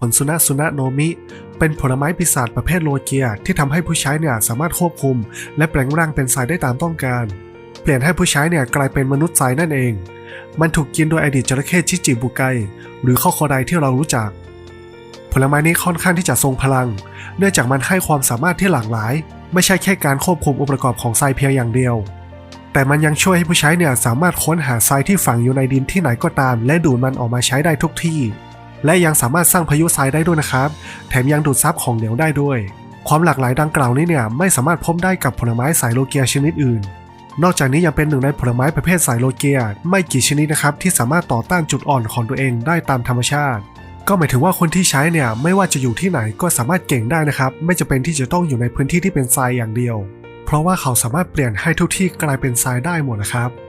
ผลสุนะสุนะโนมิ เป็นผลไม้ปีศาจประเภทโลเกียที่ทำให้ผู้ใช้เนี่ยสามารถควบคุม และแปลงร่างเป็นทรายได้ตามต้องการ เปลี่ยนให้ผู้ใช้เนี่ยกลายเป็นมนุษย์ทรายนั่นเอง มันถูกกินโดยอดีตจระเข้ชิจิบุไก หรือข้อคอไดที่เรารู้จัก ผลไม้นี้ค่อนข้างที่จะทรงพลัง เนื่องจากมันให้ความสามารถที่หลากหลาย ไม่ใช่แค่การควบคุมองค์ประกอบของทรายเพียงอย่างเดียว แต่มันยังช่วยให้ผู้ใช้เนี่ยสามารถค้นหาทรายที่ฝังอยู่ในดินที่ไหนก็ตาม และดูดมันออกมาใช้ได้ทุกที่ และยังสามารถสร้างพายุทรายได้ด้วยนะครับ แถมยังดูดซับของเหลวได้ด้วย ความหลากหลายดังกล่าวนี้เนี่ยไม่สามารถพบได้กับผลไม้สายโลเกียชนิดอื่น นอกจากนี้ยังเป็นหนึ่งในผลไม้ประเภทสายโลเกียไม่กี่ชนิดนะครับที่สามารถต่อต้านจุดอ่อนของตัวเองได้ตามธรรมชาติ ก็หมายถึงว่าคนที่ใช้เนี่ยไม่ว่าจะอยู่ที่ไหนก็สามารถเก่งได้นะครับ ไม่จำเป็นที่จะต้องอยู่ในพื้นที่ที่เป็นทรายอย่างเดียว เพราะว่าเขาสามารถเปลี่ยนให้ทุกที่กลายเป็นทรายได้หมดนะครับ